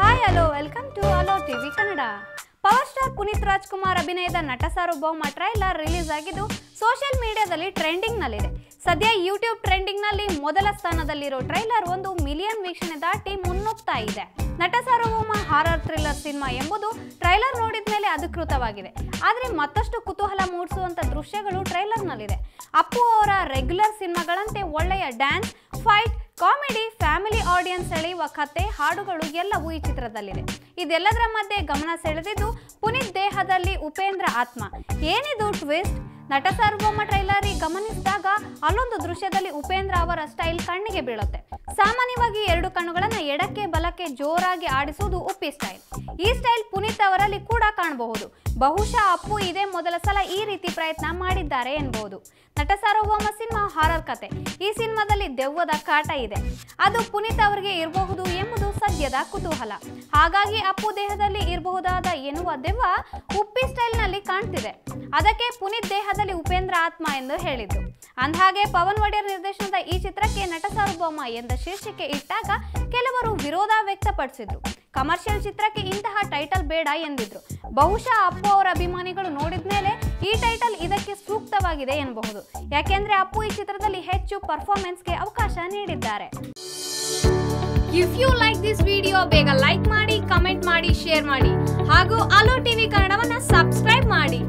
Hi hello welcome to Allo TV Kannada power star Puneeth Rajkumar ಅಭಿನಯದ Nata Sarvabhouma trailer release ಆಗಿದ್ದು social ಮೀಡಿಯಾದಲ್ಲಿ trending ನಲ್ಲಿದೆ. ಸದ್ಯ ಯೂಟ್ಯೂಬ್ ಟ್ರೆಂಡಿಂಗ್ನಲ್ಲಿ ಮೊದಲ ಸ್ಥಾನದಲ್ಲಿರೋ ಟ್ರೈಲರ್ ಒಂದು ಮಿಲಿಯನ್ ವೀಕ್ಷಣೆ ದಾಟಿ ಮುನ್ನುಗ್ತಾ ಇದೆ. Nata Sarvabhouma horror thriller cinema ಎಂಬುದು ಟ್ರೈಲರ್ ನೋಡಿದ ಮೇಲೆ ಅಧಿಕೃತವಾಗಿದೆ. ಆದರೆ ಮತ್ತಷ್ಟು ಕುತೂಹಲ ಮೂಡಿಸುವಂತ ದೃಶ್ಯಗಳು ಟ್ರೈಲರ್ನಲ್ಲಿದೆ ಅಪ್ಪು ಅವರ ರೆಗ್ಯುಲರ್ ಸಿನಿಮಾಗಳಂತೆ ಒಳ್ಳೆಯ ಡ್ಯಾನ್ಸ್ ಫೈಟ್ ಕಾಮಿಡಿ ಫ್ಯಾಮಿಲಿ ಸೆಳೆಯುವ ಕತೆ, ಹಾಡುಗಳು ಎಲ್ಲವೂ ಈ ಚಿತ್ರದಲ್ಲಿದೆ ಇದೆಲ್ಲದರ ಮಧ್ಯೆ ಗಮನ ಸೆಳೆದಿದ್ದು ಪುನೀತ್ ದೇಹದಲ್ಲಿ ಉಪೇಂದ್ರ ಆತ್ಮ. ಏನಿದು ಟ್ವಿಸ್ಟ್ ನಟ ಸಾರ್ವಭೌಮ ಟ್ರೈಲರ್ ಗಮನಿಸಿದಾಗ ಅಲ್ಲೊಂದು ದೃಶ್ಯದಲ್ಲಿ ಉಪೇಂದ್ರ ಅವರ ಸ್ಟೈಲ್ ಕಣ್ಣಿಗೆ ಬೀಳುತ್ತೆ. ಸಾಮಾನ್ಯವಾಗಿ ಎರಡು ಕಣ್ಣುಗಳನ್ನ ಎಡಕ್ಕೆ ಬಲಕ್ಕೆ ಜೋರಾಗಿ ಆಡಿಸುವುದು ಉಪ್ಪಿ ಸ್ಟೈಲ್ ಈ ಸ್ಟೈಲ್ ಪುನೀತ್ ಅವರಲ್ಲಿ ಕೂಡ ಕಾಣಬಹುದು. ಬಹುಶಃ ಅಪ್ಪು ಇದೇ ಮೊದಲ ಸಲ ಈ ರೀತಿ ಪ್ರಯತ್ನ ಮಾಡಿದ್ದಾರೆ ಎನ್ಬಹುದು. ನಟ ಸಾರ್ವಭೌಮ ಸಿನಿಮಾ ಹಾರರ್ ಕತೆ. ಈ ಸಿನಿಮಾದಲ್ಲಿ ದೆವ್ವದ ಕಾಟ ಇದೆ. ಅದು ಪುನೀತ್ ಅವರಿಗೆ ಇರಬಹುದು ಎಂಬುದು ಸದ್ಯದ ಕುತೂಹಲ. ಹಾಗಾಗಿ ಅಪ್ಪು ದೇಹದಲ್ಲಿ ಇರಬಹುದಾದ ಎನ್ನುವ ದೆವ್ವ ಉಪ್ಪಿ ಸ್ಟೈಲ್ನಲ್ಲಿ ಕಾಣ್ತಿದೆ. ಅದಕ್ಕೆ ಪುನೀತ್ ದೇಹದಲ್ಲಿ ಉಪೇಂದ್ರ ಆತ್ಮ ಎಂದು ಹೇಳಿದ್ದು. ಅಂದಹಾಗೆ ಪವನ್ ಒಡೆಯರ್ ನಿರ್ದೇಶನದ ಈ ಚಿತ್ರಕ್ಕೆ ನಟ ಸಾರ್ವಭೌಮ ಎಂದ ಶೀರ್ಷಿಕೆ ಇಟ್ಟಾಗ ಕೆಲವರು ವಿರೋಧ ವ್ಯಕ್ತಪಡಿಸಿದ್ರು. ಕಮರ್ಷಿಯಲ್ ಚಿತ್ರಕ್ಕೆ ಇಂತಹ ಟೈಟಲ್ ಬೇಡ ಎಂದಿದ್ರು. ಬಹುಶಃ ಅಪ್ಪು ಅವರ ಅಭಿಮಾನಿಗಳು ನೋಡಿದ ಮೇಲೆ ಈ ಟೈಟಲ್ ಇದಕ್ಕೆ ಸೂಕ್ತವಾಗಿದೆ ಎನ್ನಬಹುದು ಯಾಕೆಂದ್ರೆ ಅಪ್ಪು ಈ ಚಿತ್ರದಲ್ಲಿ ಹೆಚ್ಚು ಪರ್ಫಾರ್ಮೆನ್ಸ್ಗೆ ಅವಕಾಶ ನೀಡಿದ್ದಾರೆ. If you like this video ಬೇಗ ಲೈಕ್ ಮಾಡಿ ಕಮೆಂಟ್ ಮಾಡಿ ಶೇರ್ ಮಾಡಿ. ಹಾಗೂ ಅಲೋ ಟಿವಿ ಕನ್ನಡವನ್ನು ಸಬ್ಸ್ಕ್ರೈಬ್ ಮಾಡಿ.